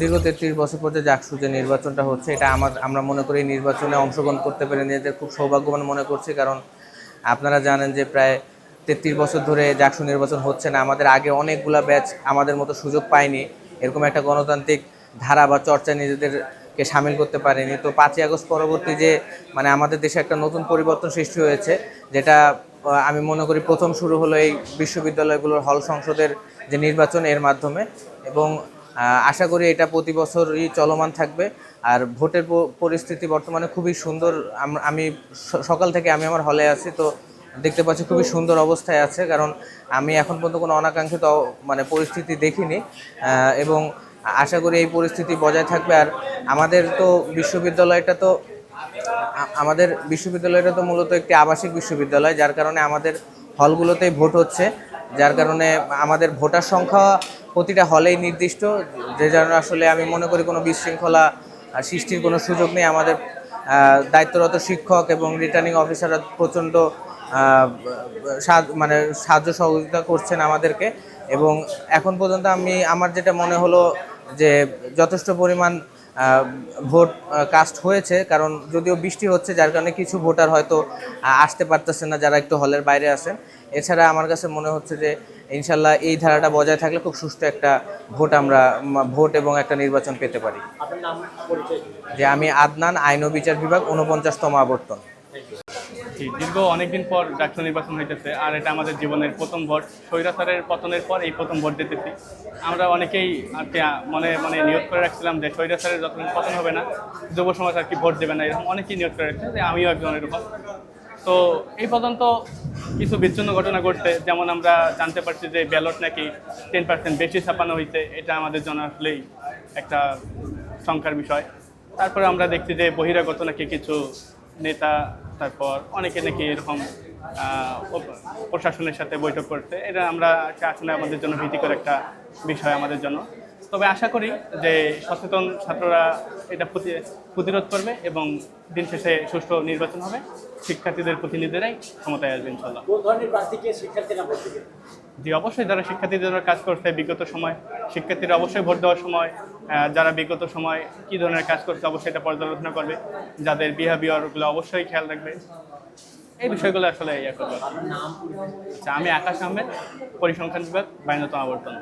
দীর্ঘ তেত্রিশ বছর পর যে যে নির্বাচনটা হচ্ছে, এটা আমার, আমরা মনে করি নির্বাচনে অংশগ্রহণ করতে পেরে নিজেদের খুব সৌভাগ্যবান মনে করছি। কারণ আপনারা জানেন যে প্রায় তেত্রিশ বছর ধরে জাকসু নির্বাচন হচ্ছে না। আমাদের আগে অনেকগুলা ব্যাচ আমাদের মতো সুযোগ পায়নি। এরকম একটা গণতান্ত্রিক ধারা বা চর্চায় নিজেদেরকে সামিল করতে পারেনি। তো পাঁচই আগস্ট পরবর্তী যে মানে আমাদের দেশে একটা নতুন পরিবর্তন সৃষ্টি হয়েছে, যেটা আমি মনে করি প্রথম শুরু হলো এই বিশ্ববিদ্যালয়গুলোর হল সংসদের যে নির্বাচন এর মাধ্যমে। এবং আশা করি এটা প্রতি বছরই চলমান থাকবে। আর ভোটের পরিস্থিতি বর্তমানে খুবই সুন্দর। আমি সকাল থেকে আমি আমার হলে আছি, তো দেখতে পাচ্ছি খুবই সুন্দর অবস্থায় আছে, কারণ আমি এখন পর্যন্ত কোনো অনাকাঙ্ক্ষিত মানে পরিস্থিতি দেখিনি। এবং আশা করি এই পরিস্থিতি বজায় থাকবে। আর আমাদের তো বিশ্ববিদ্যালয়টা তো আমাদের বিশ্ববিদ্যালয়টা তো মূলত একটি আবাসিক বিশ্ববিদ্যালয়, যার কারণে আমাদের হলগুলোতেই ভোট হচ্ছে। যার কারণে আমাদের ভোটার সংখ্যা প্রতিটা হলেই নির্দিষ্ট, যে কারণে আসলে আমি মনে করি কোনো বিশৃঙ্খলা সৃষ্টির কোনো সুযোগ নেই। আমাদের দায়িত্বরত শিক্ষক এবং রিটার্নিং অফিসাররা প্রচণ্ড মানে সাহায্য সহযোগিতা করছেন আমাদেরকে। এবং এখন পর্যন্ত আমি, আমার যেটা মনে হলো যে যথেষ্ট পরিমাণ ভোট কাস্ট হয়েছে। কারণ যদিও বৃষ্টি হচ্ছে, যার কারণে কিছু ভোটার হয়তো আসতে পারতেছে না যারা একটু হলের বাইরে আছেন। এছাড়া আমার কাছে মনে হচ্ছে যে ইনশাল্লাহ এই ধারাটা বজায় থাকলে খুব সুষ্ঠু একটা ভোট আমরা ভোট এবং একটা নির্বাচন পেতে পারি। যে আমি আদনান আইন ও বিচার বিভাগ উনপঞ্চাশতম আবর্তন। জি, দীর্ঘ অনেকদিন পর ডাক্তার নির্বাচন হইতেছে আর এটা আমাদের জীবনের প্রথম ভোট। স্বৈরাচারের পতনের পর এই প্রথম ভোট দিতেছি। আমরা অনেকেই আর কি মনে মনে নিয়োগ করে রাখছিলাম যে স্বৈরাচারের যতদিন পতন হবে না যুব সমাজ আর কি ভোট দেবে না এরকম অনেকেই নিয়োগ করে রাখছে যে আমিও একজন এরকম। তো এই পর্যন্ত কিছু বিচ্ছিন্ন ঘটনা ঘটছে। যেমন আমরা জানতে পারছি যে ব্যালট নাকি টেন পার্সেন্ট বেশি ছাপানো হয়েছে, এটা আমাদের জন্য আসলেই একটা শঙ্কার বিষয়। তারপরে আমরা দেখছি যে বহিরাগত নাকি কিছু নেতা, তারপর অনেকে নাকি এরকম প্রশাসনের সাথে বৈঠক করছে। এটা আমরা আসলে আমাদের জন্য ভীতিকর একটা বিষয় আমাদের জন্য। তবে আশা করি যে সচেতন ছাত্ররা এটা প্রতি- প্রতিরোধ করবে এবং দিন শেষে সুষ্ঠু নির্বাচন হবে। শিক্ষার্থীদের প্রতিনিধিরাই ক্ষমতায় আসবে ইনশাল্লাহ জি অবশ্যই যারা শিক্ষার্থীদের কাজ করছে বিগত সময় শিক্ষার্থীরা অবশ্যই ভোট দেওয়ার সময় যারা বিগত সময় কী ধরনের কাজ করছে অবশ্যই এটা পর্যালোচনা করবে। যাদের বিহেভিয়ারগুলো অবশ্যই খেয়াল রাখবে। এই বিষয়গুলো আসলে ইয়ে করবে। আচ্ছা আমি আকাশ আহমেদ পরিসংখ্যান বিভাগ বাইনতম আবর্তন।